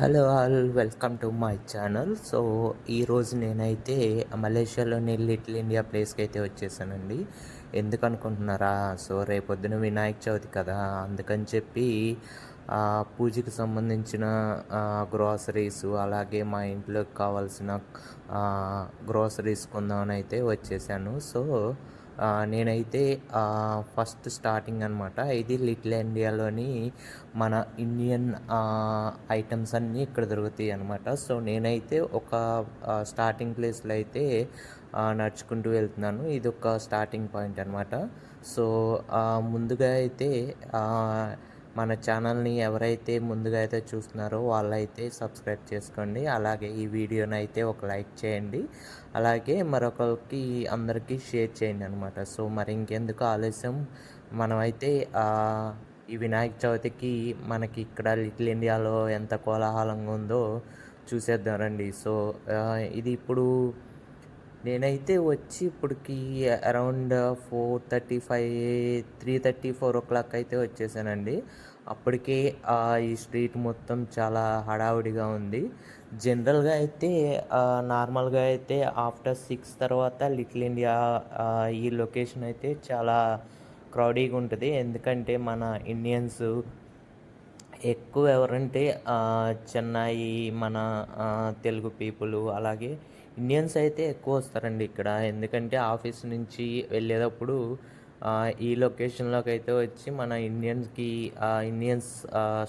Hello all welcome to my channel. So ఈరోజు నేనైతే మలేషియాలోని little India ప్లేస్కి అయితే వచ్చేసానండి. ఎందుకు అనుకుంటున్నారా సో రేపొద్దున వినాయక చవితి కదా. అందుకని చెప్పి పూజకి సంబంధించిన గ్రోసరీస్ అలాగే మా ఇంట్లోకి కావాల్సిన గ్రోసరీస్ కొందామని అయితే వచ్చేసాను. సో నేనైతే ఫస్ట్ స్టార్టింగ్ అనమాట ఇది లిటిల్ ఇండియాలోని మన ఇండియన్ ఐటమ్స్ అన్నీ ఇక్కడ దొరుకుతాయి అనమాట సో నేనైతే ఒక స్టార్టింగ్ ప్లేస్లో అయితే నడుచుకుంటూ వెళ్తున్నాను. ఇది ఒక స్టార్టింగ్ పాయింట్ అనమాట సో ముందుగా అయితే మన ఛానల్ని ఎవరైతే ముందుగా అయితే చూస్తున్నారో వాళ్ళైతే సబ్స్క్రైబ్ చేసుకోండి. అలాగే ఈ వీడియోని అయితే ఒక లైక్ చేయండి. అలాగే మరొకరికి అందరికీ షేర్ చేయండి అనమాట సో మరి ఇంకెందుకు ఆలస్యం? మనమైతే ఈ వినాయక చవితికి మనకి ఇక్కడ లిటిల్ ఇండియాలో ఎంత కోలాహలంగా ఉందో చూసేద్దాం రండి. సో ఇది ఇప్పుడు నేనైతే వచ్చి ఇప్పటికి around four thirty five three thirty four o'clock అయితే వచ్చేసానండి. అప్పటికే ఈ స్ట్రీట్ మొత్తం చాలా హడావుడిగా ఉంది. జనరల్గా అయితే నార్మల్గా అయితే ఆఫ్టర్ సిక్స్ తర్వాత లిటిల్ ఇండియా ఈ లొకేషన్ అయితే చాలా క్రౌడీగా ఉంటుంది. ఎందుకంటే మన ఇండియన్స్ ఎక్కువ ఎవరంటే చెన్నై మన తెలుగు పీపుల్ అలాగే ఇండియన్స్ అయితే ఎక్కువ వస్తారండి ఇక్కడ. ఎందుకంటే ఆఫీస్ నుంచి వెళ్ళేటప్పుడు ఈ లొకేషన్లోకి అయితే వచ్చి మన ఇండియన్స్కి ఇండియన్స్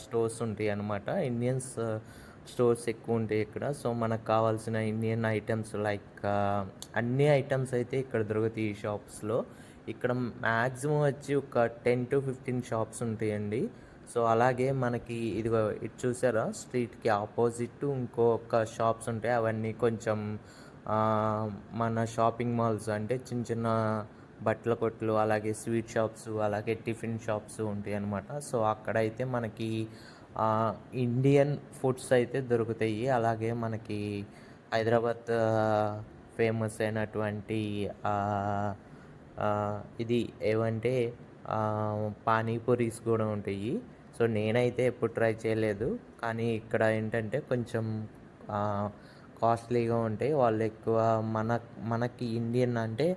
స్టోర్స్ ఉంటాయి అన్నమాట. ఇండియన్స్ స్టోర్స్ ఎక్కువ ఉంటాయి ఇక్కడ. సో మనకు కావాల్సిన ఇండియన్ ఐటమ్స్ లైక్ అన్ని ఐటమ్స్ అయితే ఇక్కడ దొరుకుతాయి ఈ షాప్స్లో. ఇక్కడ మ్యాక్సిమం వచ్చి ఒక టెన్ టు ఫిఫ్టీన్ షాప్స్ ఉంటాయండి. సో అలాగే మనకి ఇదిగో ఇది చూసారా? స్ట్రీట్కి ఆపోజిట్ ఇంకొక షాప్స్ ఉంటాయి. అవన్నీ కొంచెం మన షాపింగ్ మాల్స్ అంటే చిన్న చిన్న బట్టల కొట్లు అలాగే స్వీట్ షాప్స్ అలాగే టిఫిన్ షాప్స్ ఉంటాయి అనమాట సో అక్కడైతే మనకి ఇండియన్ ఫుడ్స్ అయితే దొరుకుతాయి. అలాగే మనకి హైదరాబాద్ ఫేమస్ అయినటువంటి ఇది ఏమంటే పానీపూరీస్ కూడా ఉంటాయి. సో నేనైతే ఎప్పుడు ట్రై చేయలేదు. కానీ ఇక్కడ ఏంటంటే కొంచెం కాస్ట్లీగా ఉంటాయి. వాళ్ళు ఎక్కువ మన మనకి ఇండియన్ అంటే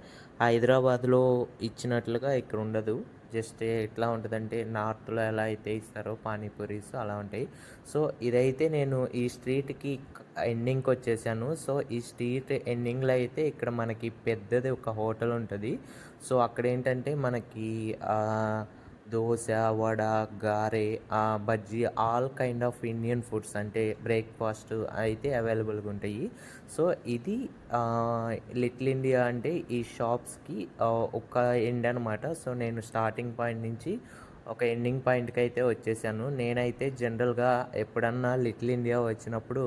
హైదరాబాద్లో ఇచ్చినట్లుగా ఇక్కడ ఉండదు. జస్ట్ ఎట్లా ఉంటుందంటే నార్త్లో ఎలా అయితే ఇస్తారో పానీపూరీస్ అలా ఉంటాయి. సో ఇదైతే నేను ఈ స్ట్రీట్కి ఎండింగ్కి వచ్చేసాను. సో ఈ స్ట్రీట్ ఎండింగ్లో అయితే ఇక్కడ మనకి పెద్దది ఒక హోటల్ ఉంటుంది. సో అక్కడ ఏంటంటే మనకి dosa vada గారె bajji bajji all kind of Indian foods అంటే బ్రేక్ఫాస్ట్ అయితే అవైలబుల్గా ఉంటాయి. సో ఇది లిటిల్ ఇండియా అంటే ఈ షాప్స్కి ఒక ఎండ్ అనమాట సో నేను స్టార్టింగ్ పాయింట్ నుంచి ఒక ఎండింగ్ పాయింట్కి అయితే వచ్చేసాను. నేనైతే జనరల్గా ఎప్పుడన్నా లిటిల్ ఇండియా వచ్చినప్పుడు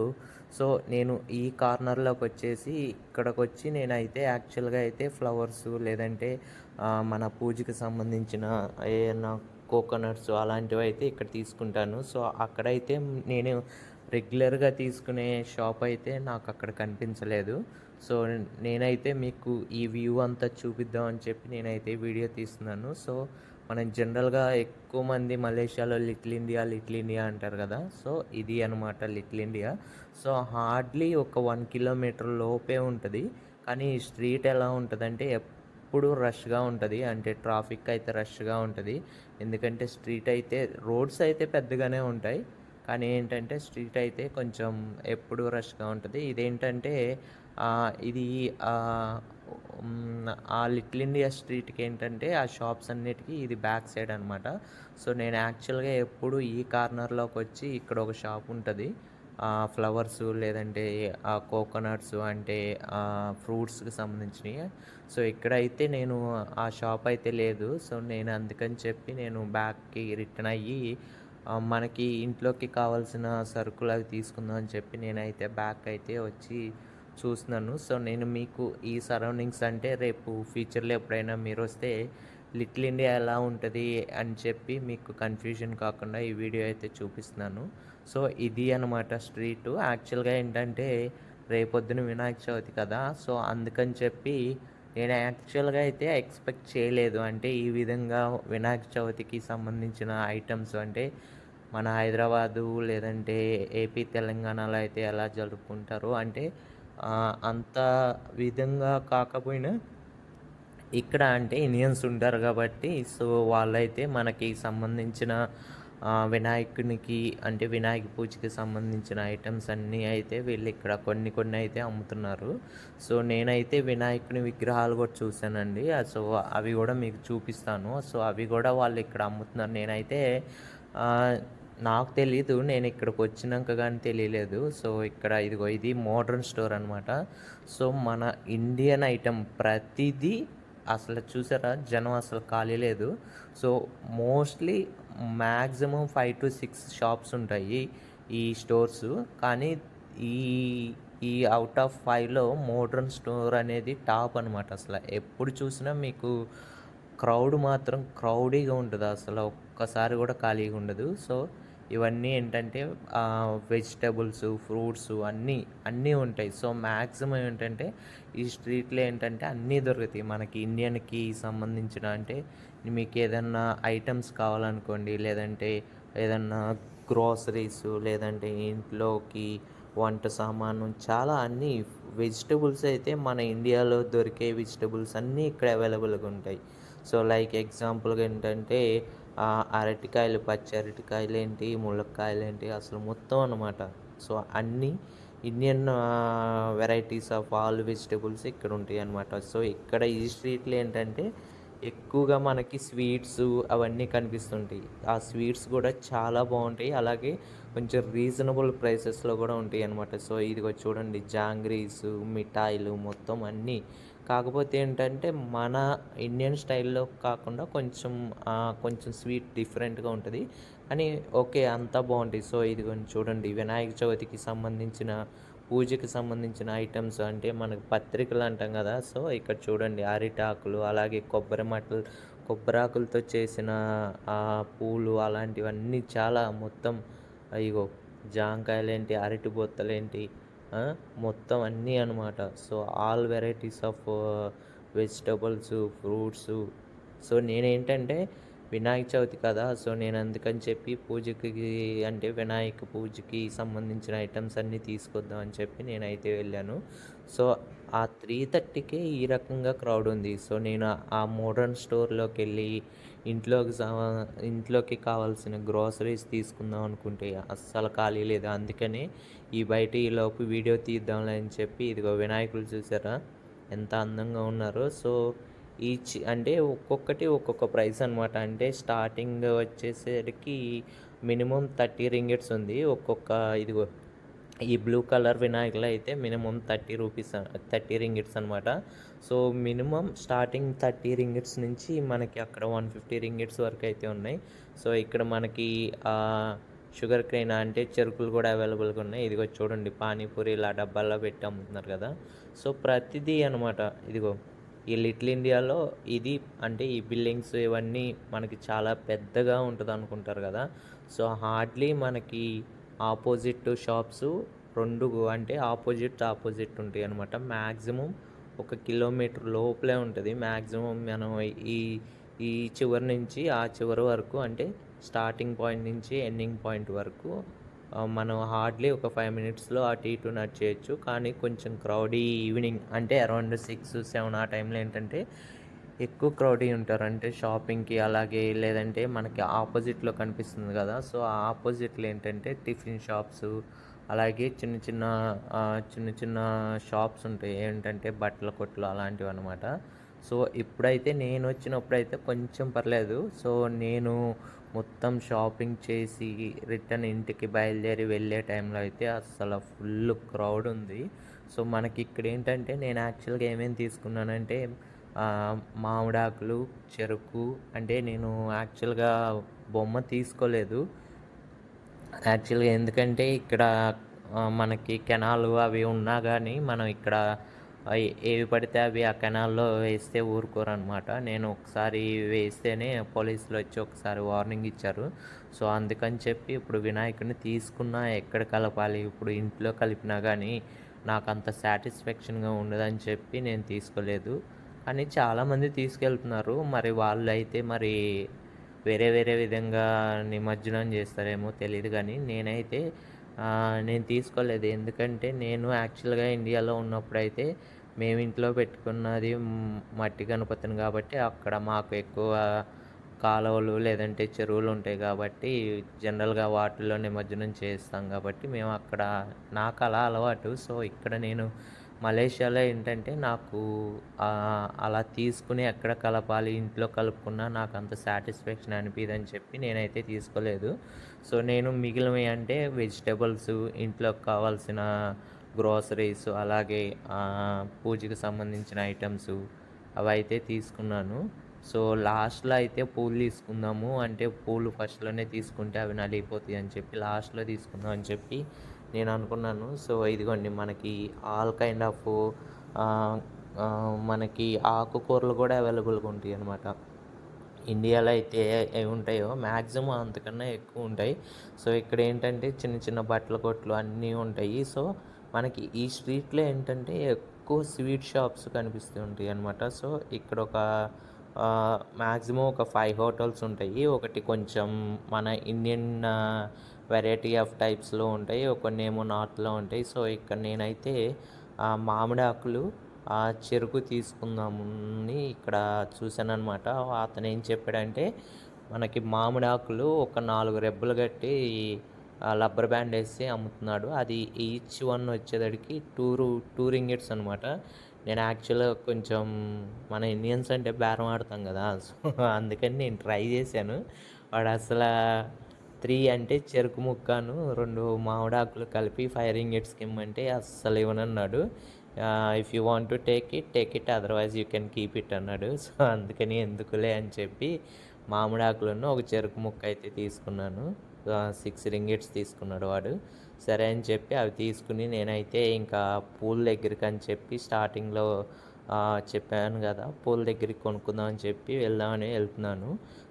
సో నేను ఈ కార్నర్లోకి వచ్చేసి ఇక్కడికి వచ్చి నేనైతే యాక్చువల్గా అయితే ఫ్లవర్స్ లేదంటే మన పూజకి సంబంధించిన ఏమైనా కోకోనట్స్ అలాంటివి అయితే ఇక్కడ తీసుకుంటాను. సో అక్కడైతే నేను రెగ్యులర్గా తీసుకునే షాప్ అయితే నాకు అక్కడ కనిపించలేదు. సో నేనైతే మీకు ఈ వ్యూ అంతా చూపిద్దామని చెప్పి నేనైతే వీడియో తీస్తున్నాను. సో మనం జనరల్గా ఎక్కువ మంది మలేషియాలో లిటిల్ ఇండియా లిటిల్ ఇండియా అంటారు కదా? సో ఇది అనమాట లిటిల్ ఇండియా. సో హార్డ్లీ ఒక వన్ కిలోమీటర్ లోపే ఉంటుంది. కానీ స్ట్రీట్ ఎలా ఉంటుందంటే ఎప్పుడు రష్గా ఉంటుంది. అంటే ట్రాఫిక్ అయితే రష్గా ఉంటుంది. ఎందుకంటే స్ట్రీట్ అయితే రోడ్స్ అయితే పెద్దగానే ఉంటాయి. కానీ ఏంటంటే స్ట్రీట్ అయితే కొంచెం ఎప్పుడు రష్గా ఉంటుంది. ఇదేంటంటే ఇది ఆ, ఆ లిటిల్ ఇండియా స్ట్రీట్కి ఏంటంటే ఆ షాప్స్ అన్నిటికీ ఇది బ్యాక్ సైడ్ అనమాట సో నేను యాక్చువల్గా ఎప్పుడు ఈ కార్నర్లోకి వచ్చి ఇక్కడ ఒక షాప్ ఉంటుంది. ఫ్లవర్స్ లేదంటే ఆ కోకోనట్స్ అంటే ఫ్రూట్స్కి సంబంధించినవి. సో ఇక్కడైతే నేను ఆ షాప్ అయితే లేదు. సో నేను అందుకని చెప్పి నేను బ్యాక్కి రిటర్న్ అయ్యి మనకి ఇంట్లోకి కావాల్సిన సరుకులు అవి తీసుకుందాం అని చెప్పి నేనైతే బ్యాక్ అయితే వచ్చి చూస్తున్నాను. సో నేను మీకు ఈ సరౌండింగ్స్ అంటే రేపు ఫ్యూచర్లో ఎప్పుడైనా మీరు వస్తే లిటిల్ ఇండియా ఎలా ఉంటుంది అని చెప్పి మీకు కన్ఫ్యూజన్ కాకుండా ఈ వీడియో అయితే చూపిస్తున్నాను. సో ఇది అనమాట స్ట్రీట్. యాక్చువల్గా ఏంటంటే రేపొద్దున వినాయక చవితి కదా సో అందుకని చెప్పి నేను యాక్చువల్గా అయితే ఎక్స్పెక్ట్ చేయలేదు. అంటే ఈ విధంగా వినాయక చవితికి సంబంధించిన ఐటమ్స్ అంటే మన హైదరాబాదు లేదంటే ఏపీ తెలంగాణలో అయితే ఎలా జరుపుకుంటారు అంటే అంత విధంగా కాకపోయినా ఇక్కడ అంటే ఇండియన్స్ ఉంటారు కాబట్టి సో వాళ్ళైతే మనకి సంబంధించిన వినాయకునికి అంటే వినాయక పూజకి సంబంధించిన ఐటమ్స్ అన్నీ అయితే వీళ్ళు ఇక్కడ కొన్ని కొన్ని అయితే అమ్ముతున్నారు. సో నేనైతే వినాయకుని విగ్రహాలు కూడా చూశానండి. సో అవి కూడా మీకు చూపిస్తాను. సో అవి కూడా వాళ్ళు ఇక్కడ అమ్ముతున్నారు. నేనైతే నాకు తెలీదు. నేను ఇక్కడికి వచ్చినాక కానీ తెలియలేదు. సో ఇక్కడ ఇదిగో ఇది మోడర్న్ స్టోర్ అనమాట సో మన ఇండియన్ ఐటమ్ ప్రతిదీ అసలు చూసారా? జనం అసలు ఖాళీ లేదు. So mostly maximum five to six shops ఉంటాయి ఈ స్టోర్స్. కానీ ఈ ఈ అవుట్ ఆఫ్ ఫైవ్లో మోడ్రన్ స్టోర్ అనేది టాప్ అనమాట అసలు. ఎప్పుడు చూసినా మీకు క్రౌడ్ మాత్రం క్రౌడీగా ఉంటుంది. అసలు ఒక్కసారి కూడా ఖాళీగా ఉండదు. సో ఇవన్నీ ఏంటంటే వెజిటబుల్స్ ఫ్రూట్స్ అన్నీ అన్నీ ఉంటాయి. సో మ్యాక్సిమం ఏంటంటే ఈ స్ట్రీట్లో ఏంటంటే అన్నీ దొరుకుతాయి. మనకి ఇండియన్కి సంబంధించిన అంటే మీకు ఏదన్నా ఐటమ్స్ కావాలనుకోండి లేదంటే ఏదన్నా గ్రోసరీస్ లేదంటే ఇంట్లోకి వంట సామాను చాలా అన్నీ వెజిటబుల్స్ అయితే మన ఇండియాలో దొరికే వెజిటబుల్స్ అన్నీ ఇక్కడ అవైలబుల్గా ఉంటాయి. సో లైక్ ఎగ్జాంపుల్గా ఏంటంటే అరటికాయలు పచ్చి అరటికాయలు ఏంటి ములక్కాయలు ఏంటి అసలు మొత్తం అన్నమాట. సో అన్నీ Indian varieties of all vegetables ఇక్కడ ఉంటాయి అన్నమాట. సో ఇక్కడ ఈ స్ట్రీట్లో ఏంటంటే ఎక్కువగా మనకి స్వీట్స్ అవన్నీ కనిపిస్తుంటాయి. ఆ స్వీట్స్ కూడా చాలా బాగుంటాయి. అలాగే కొంచెం రీజనబుల్ ప్రైసెస్లో కూడా ఉంటాయి అన్నమాట. సో ఇదిగో చూడండి జాంగ్రీస్ మిఠాయిలు మొత్తం అన్నీ. కాకపోతే ఏంటంటే మన ఇండియన్ స్టైల్లో కాకుండా కొంచెం కొంచెం స్వీట్ డిఫరెంట్గా ఉంటుంది. కానీ ఓకే అంతా బాగుంటాయి. సో ఇదిగో చూడండి వినాయక చవితికి సంబంధించిన పూజకి సంబంధించిన ఐటమ్స్ అంటే మనకు పత్రికలు అంటాం కదా. సో ఇక్కడ చూడండి అరిటాకులు అలాగే కొబ్బరి మట్టలు కొబ్బరాకులతో చేసిన ఆ పూలు అలాంటివన్నీ చాలా మొత్తం ఇగో జాంకాయలేంటి అరటి బొత్తలేంటి మొత్తం అన్నీ అనమాట so all varieties of vegetables fruits so నేనేంటంటే వినాయక చవితి కదా సో నేను అందుకని చెప్పి పూజకి అంటే వినాయక పూజకి సంబంధించిన ఐటమ్స్ అన్నీ తీసుకొద్దాం అని చెప్పి నేనైతే వెళ్ళాను. సో ఆ త్రీ థర్టీకే ఈ రకంగా క్రౌడ్ ఉంది. సో నేను ఆ మోడర్న్ స్టోర్లోకి వెళ్ళి ఇంట్లోకి సా- ఇంట్లోకి కావాల్సిన గ్రోసరీస్ తీసుకుందాం అనుకుంటే అస్సలు ఖాళీ లేదు? అందుకనే ఈ బయట ఈ వీడియో తీద్దాంలే అని చెప్పి ఇదిగో వినాయకులు చూసారా? ఎంత అందంగా ఉన్నారో. సో ఈచ్ అంటే ఒక్కొక్కటి ఒక్కొక్క ప్రైస్ అనమాట అంటే స్టార్టింగ్ వచ్చేసరికి మినిమం థర్టీ రింగెట్స్ ఉంది. ఒక్కొక్క ఇదిగో ఈ బ్లూ కలర్ వినాయకులు అయితే minimum thirty rupees thirty ringgits అనమాట so minimum starting thirty ringgits నుంచి మనకి అక్కడ వన్ ఫిఫ్టీ రింగిట్స్ వరకు అయితే ఉన్నాయి. సో ఇక్కడ మనకి షుగర్ క్రేన్ అంటే చెరుకులు కూడా అవైలబుల్గా ఉన్నాయి. ఇదిగో చూడండి పానీపూరి ఇలా డబ్బాల్లో పెట్టి అమ్ముతున్నారు కదా. సో ప్రతిదీ అనమాట ఇదిగో ఈ లిటిల్ ఇండియాలో ఇది అంటే ఈ బిల్డింగ్స్ ఇవన్నీ మనకి చాలా పెద్దగా ఉంటుంది అనుకుంటారు కదా. సో హార్డ్లీ మనకి ఆపోజిట్ షాప్స్ రెండు అంటే ఆపోజిట్ ఆపోజిట్ ఉంటాయి అనమాట మ్యాక్సిమం ఒక కిలోమీటర్ లోపలే ఉంటుంది. మ్యాక్సిమం మనం ఈ ఈ చివరి నుంచి ఆ చివరి వరకు అంటే స్టార్టింగ్ పాయింట్ నుంచి ఎండింగ్ పాయింట్ వరకు మనం హార్డ్లీ ఒక ఫైవ్ మినిట్స్లో అటు ఇటు నడిచేయచ్చు కానీ కొంచెం క్రౌడీ ఈవినింగ్ అంటే అరౌండ్ సిక్స్ సెవెన్ ఆ టైంలో ఏంటంటే ఎక్కువ క్రౌడీ ఉంటారు. అంటే షాపింగ్కి అలాగే లేదంటే మనకి ఆపోజిట్లో కనిపిస్తుంది కదా. సో ఆ ఆపోజిట్లో ఏంటంటే టిఫిన్ షాప్స్ అలాగే చిన్న చిన్న చిన్న చిన్న షాప్స్ ఉంటాయి. ఏంటంటే బట్టల కొట్లు అలాంటివి అనమాట సో ఇప్పుడైతే నేను వచ్చినప్పుడైతే కొంచెం పర్లేదు. సో నేను మొత్తం షాపింగ్ చేసి రిటర్న్ ఇంటికి బయలుదేరి వెళ్ళే టైంలో అయితే అసలు ఫుల్ క్రౌడ్ ఉంది. సో మనకి ఇక్కడ ఏంటంటే నేను యాక్చువల్గా ఏమేమి తీసుకున్నానంటే మామిడాకులు చెరుకు అంటే నేను యాక్చువల్గా బొమ్మ తీసుకోలేదు. యాక్చువల్గా ఎందుకంటే ఇక్కడ మనకి కెనాలు అవి ఉన్నా కానీ మనం ఇక్కడ ఏవి పడితే అవి ఆ కెనాల్లో వేస్తే ఊరుకోరు అనమాట నేను ఒకసారి వేస్తేనే పోలీసులు వచ్చి ఒకసారి వార్నింగ్ ఇచ్చారు. సో అందుకని చెప్పి ఇప్పుడు వినాయకుడిని తీసుకున్నా ఎక్కడ కలపాలి ఇప్పుడు ఇంట్లో కలిపినా కానీ నాకు అంత సాటిస్ఫాక్షన్గా ఉండదని చెప్పి నేను తీసుకోలేదు. కానీ చాలామంది తీసుకెళ్తున్నారు. మరి వాళ్ళు అయితే మరి వేరే వేరే విధంగా నిమజ్జనం చేస్తారేమో తెలియదు కానీ నేనైతే నేను తీసుకోలేదు. ఎందుకంటే నేను యాక్చువల్గా ఇండియాలో ఉన్నప్పుడైతే మేము ఇంట్లో పెట్టుకున్నది మట్టి గణపతిని కాబట్టి అక్కడ మాకు ఎక్కువ కాలువలు లేదంటే చెరువులు ఉంటాయి కాబట్టి జనరల్గా వాటిలో నిమజ్జనం చేస్తాం కాబట్టి మేము అక్కడ నాకు అలా అలవాటు. సో ఇక్కడ నేను మలేషియాలో ఏంటంటే నాకు అలా తీసుకుని ఎక్కడ కలపాలి ఇంట్లో కలుపుకున్నా నాకు అంత సాటిస్ఫాక్షన్ అనిపించదని చెప్పి నేనైతే తీసుకోలేదు. సో నేను మిగిలినవి అంటే వెజిటేబుల్స్ ఇంట్లో కావాల్సిన గ్రోసరీస్ అలాగే పూజకు సంబంధించిన ఐటమ్స్ అవి అయితే తీసుకున్నాను. సో లాస్ట్లో అయితే పూలు తీసుకుందాము అంటే పూలు ఫస్ట్లోనే తీసుకుంటే అవి నలిగిపోతాయి అని చెప్పి లాస్ట్లో తీసుకుందాం అని చెప్పి నేను అనుకున్నాను. సో ఇదిగోండి మనకి ఆల్ కైండ్ ఆఫ్ మనకి ఆకుకూరలు కూడా అవైలబుల్గా ఉంటాయి అనమాట ఇండియాలో అయితే ఏ ఉంటాయో మ్యాక్సిమం అంతకన్నా ఎక్కువ ఉంటాయి. సో ఇక్కడ ఏంటంటే చిన్న చిన్న బట్టల కొట్లు అన్నీ ఉంటాయి. సో మనకి ఈ స్ట్రీట్లో ఏంటంటే ఎక్కువ స్వీట్ షాప్స్ కనిపిస్తూ ఉంటాయి అనమాట సో ఇక్కడ ఒక మ్యాక్సిమం ఒక ఫైవ్ హోటల్స్ ఉంటాయి. ఒకటి కొంచెం మన ఇండియన్ వెరైటీ ఆఫ్ టైప్స్లో ఉంటాయి. కొన్ని ఏమో నార్త్లో ఉంటాయి. సో ఇక్కడ నేనైతే మామిడి ఆకులు చెరుకు తీసుకుందామని ఇక్కడ చూశాను అనమాట అతను ఏం చెప్పాడంటే మనకి మామిడి ఆకులు ఒక నాలుగు రెబ్బలు కట్టి రబ్బర్ బ్యాండ్ వేసి అమ్ముతున్నాడు. అది ఈచ్ వన్ వచ్చేసరికి టూ టూ రింగెట్స్ అనమాట నేను యాక్చువల్గా కొంచెం మన ఇండియన్స్ అంటే బేరం ఆడతాం కదా. సో అందుకని నేను ట్రై చేశాను. వాడు అసలు త్రీ అంటే చెరుకు ముక్కను రెండు మామిడాకులు కలిపి ఫైవ్ రింగెట్స్కి ఇమ్మంటే అస్సలు ఇవ్వనన్నాడు. If you want to take it take it otherwise you can keep it అన్నాడు. సో అందుకని ఎందుకులే అని చెప్పి మామిడాకులను ఒక చెరుకు ముక్క అయితే తీసుకున్నాను. సిక్స్ రింగిట్స్ తీసుకున్నాడు వాడు. సరే అని చెప్పి అవి తీసుకుని నేనైతే ఇంకా పూల్ దగ్గరికి అని చెప్పి స్టార్టింగ్లో చెప్పాను కదా పూల దగ్గరికి కొనుక్కుందాం అని చెప్పి వెళ్దామని వెళ్తున్నాను.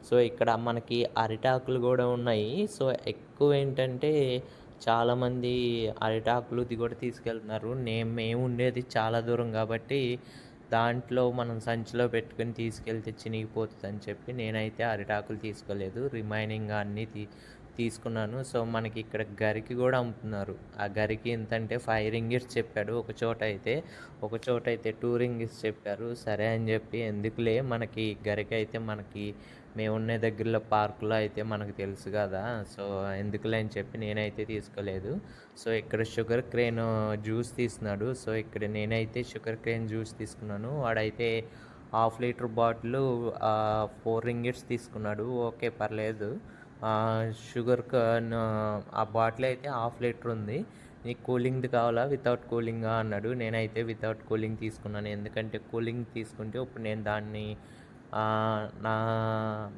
సో ఇక్కడ మనకి అరిటాకులు కూడా ఉన్నాయి. సో ఎక్కువ ఏంటంటే చాలామంది అరిటాకులు ఇది కూడా తీసుకెళ్తున్నారు. నేను మేము ఉండేది చాలా దూరం కాబట్టి దాంట్లో మనం సంచిలో పెట్టుకుని తీసుకెళ్తే చినిగిపోతుంది అని చెప్పి నేనైతే అరిటాకులు తీసుకోలేదు. రిమైనింగ్ అన్నీ తీ తీసుకున్నాను. సో మనకి ఇక్కడ గరికి కూడా అమ్ముతున్నారు. ఆ గరికి ఎంత అంటే ఫైవ్ రింగిర్స్ చెప్పాడు. ఒక చోట అయితే ఒక చోట అయితే టూ రింగిర్స్ చెప్పారు. సరే అని చెప్పి ఎందుకులే మనకి గరికి అయితే మనకి మేము ఉన్న దగ్గరలో పార్కులో అయితే మనకు తెలుసు కదా. సో ఎందుకులే అని చెప్పి నేనైతే తీసుకోలేదు. సో ఇక్కడ షుగర్ క్రేన్ జ్యూస్ తీస్తున్నాడు. సో ఇక్కడ నేనైతే షుగర్ క్రేన్ జ్యూస్ తీసుకున్నాను. వాడైతే half litre bottle four ringgits తీసుకున్నాడు. ఓకే పర్లేదు. షుగర్ ఆ బాటిల్ అయితే హాఫ్ లీటర్ ఉంది. నీకు కూలింగ్ది కావాలా? వితౌట్ కూలింగ్ అన్నాడు. నేనైతే వితౌట్ కూలింగ్ తీసుకున్నాను. ఎందుకంటే కూలింగ్ తీసుకుంటే ఇప్పుడు నేను దాన్ని నా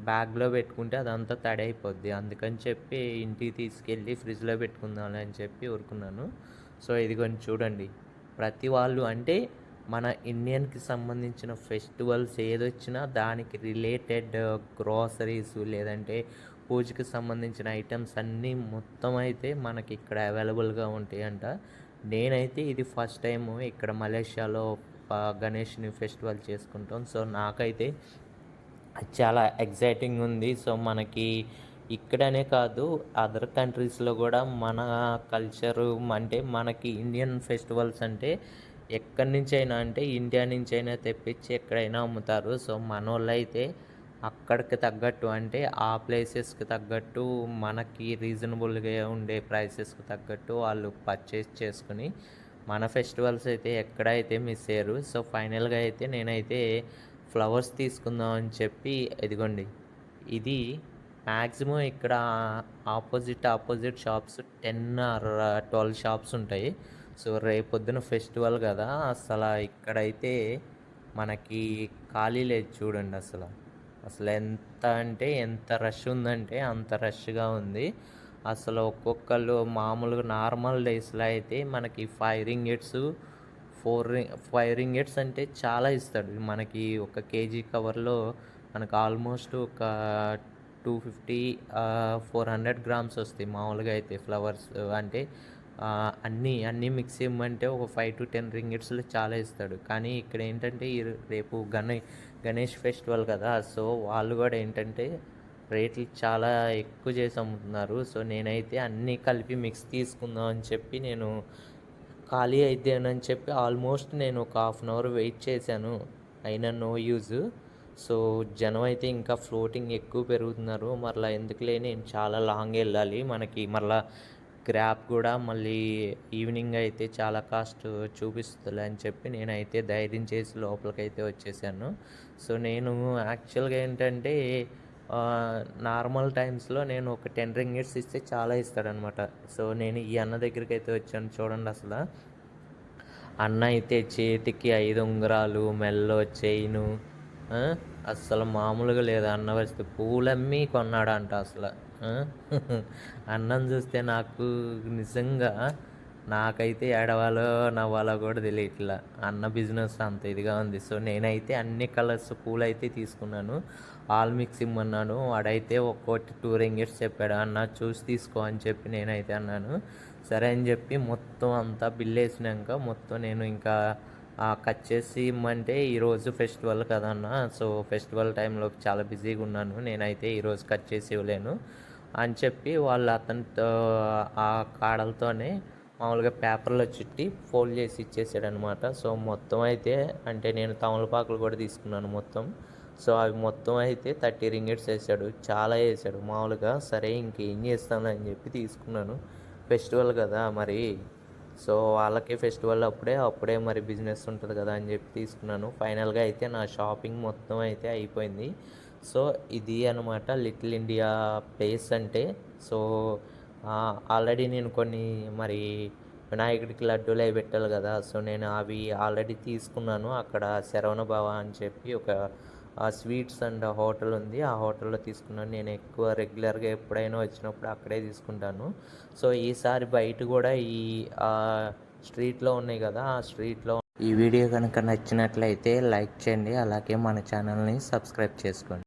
బ్యాగ్లో పెట్టుకుంటే అదంతా తడి అయిపోద్ది అందుకని చెప్పి ఇంటికి తీసుకెళ్ళి ఫ్రిడ్జ్లో పెట్టుకుందాం అని చెప్పి ఊరుకున్నాను. సో ఇది కొంచెం చూడండి. ప్రతి వాళ్ళు అంటే మన ఇండియన్కి సంబంధించిన ఫెస్టివల్స్ ఏదొచ్చినా దానికి రిలేటెడ్ గ్రోసరీస్ లేదంటే పూజకి సంబంధించిన ఐటమ్స్ అన్నీ మొత్తం అయితే మనకి ఇక్కడ అవైలబుల్గా ఉంటాయంట. నేనైతే ఇది ఫస్ట్ టైం ఇక్కడ మలేషియాలో గణేష్ని ఫెస్టివల్ చేసుకుంటాం. సో నాకైతే చాలా ఎగ్జైటింగ్ ఉంది. సో మనకి ఇక్కడనే కాదు అదర్ కంట్రీస్లో కూడా మన కల్చరు అంటే మనకి ఇండియన్ ఫెస్టివల్స్ అంటే ఎక్కడి నుంచి అయినా అంటే ఇండియా నుంచి అయినా తెప్పించి ఎక్కడైనా అమ్ముతారు. సో మన వాళ్ళు అయితే అక్కడికి తగ్గట్టు అంటే ఆ ప్లేసెస్కి తగ్గట్టు మనకి రీజనబుల్గా ఉండే ప్రైసెస్కి తగ్గట్టు వాళ్ళు పర్చేస్ చేసుకుని మన ఫెస్టివల్స్ అయితే ఎక్కడైతే మిస్ అయ్యారు. సో ఫైనల్గా అయితే నేనైతే ఫ్లవర్స్ తీసుకుందాం అని చెప్పి ఇదిగోండి. ఇది మ్యాక్సిమం ఇక్కడ opposite opposite shops ten or twelve shops ఉంటాయి. సో రేపొద్దున ఫెస్టివల్ కదా అసలు ఇక్కడైతే మనకి ఖాళీ లేదు చూడండి అసలు. అసలు ఎంత అంటే ఎంత రష్ ఉందంటే అంత రష్గా ఉంది. అసలు ఒక్కొక్కళ్ళు మామూలుగా నార్మల్ డేస్లో అయితే మనకి five ringgits four ring five ringgits అంటే చాలా ఇస్తాడు. మనకి ఒక కేజీ కవర్లో మనకు ఆల్మోస్ట్ ఒక two fifty four hundred grams వస్తాయి మామూలుగా అయితే ఫ్లవర్స్ అంటే అన్నీ అన్నీ మిక్స్ ఇవ్వమంటే ఒక ఫైవ్ టు టెన్ రింగిట్స్లో చాలా ఇస్తాడు. కానీ ఇక్కడ ఏంటంటే రేపు గణ గణేష్ ఫెస్టివల్ కదా సో వాళ్ళు కూడా ఏంటంటే రేట్లు చాలా ఎక్కువ చేసి అమ్ముతున్నారు. సో నేనైతే అన్నీ కలిపి మిక్స్ తీసుకుందాం అని చెప్పి నేను ఖాళీ అయితేనని చెప్పి ఆల్మోస్ట్ నేను ఒక హాఫ్ అన్ అవర్ వెయిట్ చేశాను. అయినా నో యూజ్ సో జనం అయితే ఇంకా ఫ్లోటింగ్ ఎక్కువ పెరుగుతున్నారు. మరలా ఎందుకులే నేను చాలా లాంగ్ వెళ్ళాలి. మనకి మరలా గ్రాప్ కూడా మళ్ళీ ఈవినింగ్ అయితే చాలా కాస్ట్ చూపిస్తుంది అని చెప్పి నేనైతే ధైర్యం చేసి లోపలికైతే వచ్చేసాను. సో నేను యాక్చువల్గా ఏంటంటే నార్మల్ టైమ్స్లో నేను ఒక టెన్ రింగిట్స్ ఇస్తే చాలా ఇస్తాడనమాట. సో నేను ఈ అన్న దగ్గరికి అయితే వచ్చాను చూడండి అసలు. అన్న అయితే చేతికి ఐదు ఉంగరాలు మెల్లో చైను అసలు అస్సలు మామూలుగా లేదు. అన్న వస్తే పూలమ్మి కొన్నాడంట అసలు. అన్నం చూస్తే నాకు నిజంగా నాకైతే ఏడవాలో నవ్వాలో కూడా తెలియట్లా అన్న బిజినెస్ అంత ఇదిగా ఉంది. సో నేనైతే అన్ని కలర్స్ పూలు అయితే తీసుకున్నాను. ఆల్ మిక్స్ ఇమ్మన్నాను వాడైతే ఒక్కోటి టూ రింగెట్స్ చెప్పాడు. అన్న చూసి తీసుకో అని చెప్పి నేనైతే అన్నాను. సరే అని చెప్పి మొత్తం అంతా బిల్ వేసినాక మొత్తం నేను ఇంకా కట్ చేసి ఇమ్మంటే ఈరోజు ఫెస్టివల్ కదన్నా సో ఫెస్టివల్ టైంలో చాలా బిజీగా ఉన్నాను. నేనైతే ఈరోజు కట్ చేసి ఇవ్వలేను. అని చెప్పి వాళ్ళు అతనితో ఆ కాడలతోనే మామూలుగా పేపర్లో చుట్టి ఫోల్డ్ చేసి ఇచ్చేసాడు అనమాట సో మొత్తం అయితే అంటే నేను తమలపాకులు కూడా తీసుకున్నాను మొత్తం. సో అవి మొత్తం అయితే థర్టీ రింగెట్స్ వేసాడు. చాలా వేసాడు. మామూలుగా సరే ఇంకేం చేస్తాను అని చెప్పి తీసుకున్నాను. ఫెస్టివల్ కదా మరి. సో వాళ్ళకి ఫెస్టివల్ అప్పుడే అప్పుడే మరి బిజినెస్ ఉంటుంది కదా అని చెప్పి తీసుకున్నాను. ఫైనల్గా అయితే నా షాపింగ్ మొత్తం అయితే అయిపోయింది. సో ఇది అనమాట లిటిల్ ఇండియా ప్లేస్ అంటే. సో ఆల్రెడీ నేను కొన్ని మరి వినాయకుడికి లడ్డూలు అవి పెట్టాలి కదా. సో నేను అవి ఆల్రెడీ తీసుకున్నాను. అక్కడ శరవణ భవ అని చెప్పి ఒక స్వీట్స్ అండ్ హోటల్ ఉంది. ఆ హోటల్లో తీసుకున్నాను. నేను ఎక్కువ రెగ్యులర్గా ఎప్పుడైనా వచ్చినప్పుడు అక్కడే తీసుకుంటాను. సో ఈసారి బయట కూడా ఈ స్ట్రీట్లో ఉన్నాయి కదా. ఆ స్ట్రీట్లో ఈ వీడియో కనుక నచ్చినట్లయితే లైక్ చేయండి. అలాగే మన ఛానల్ని సబ్స్క్రైబ్ చేసుకోండి.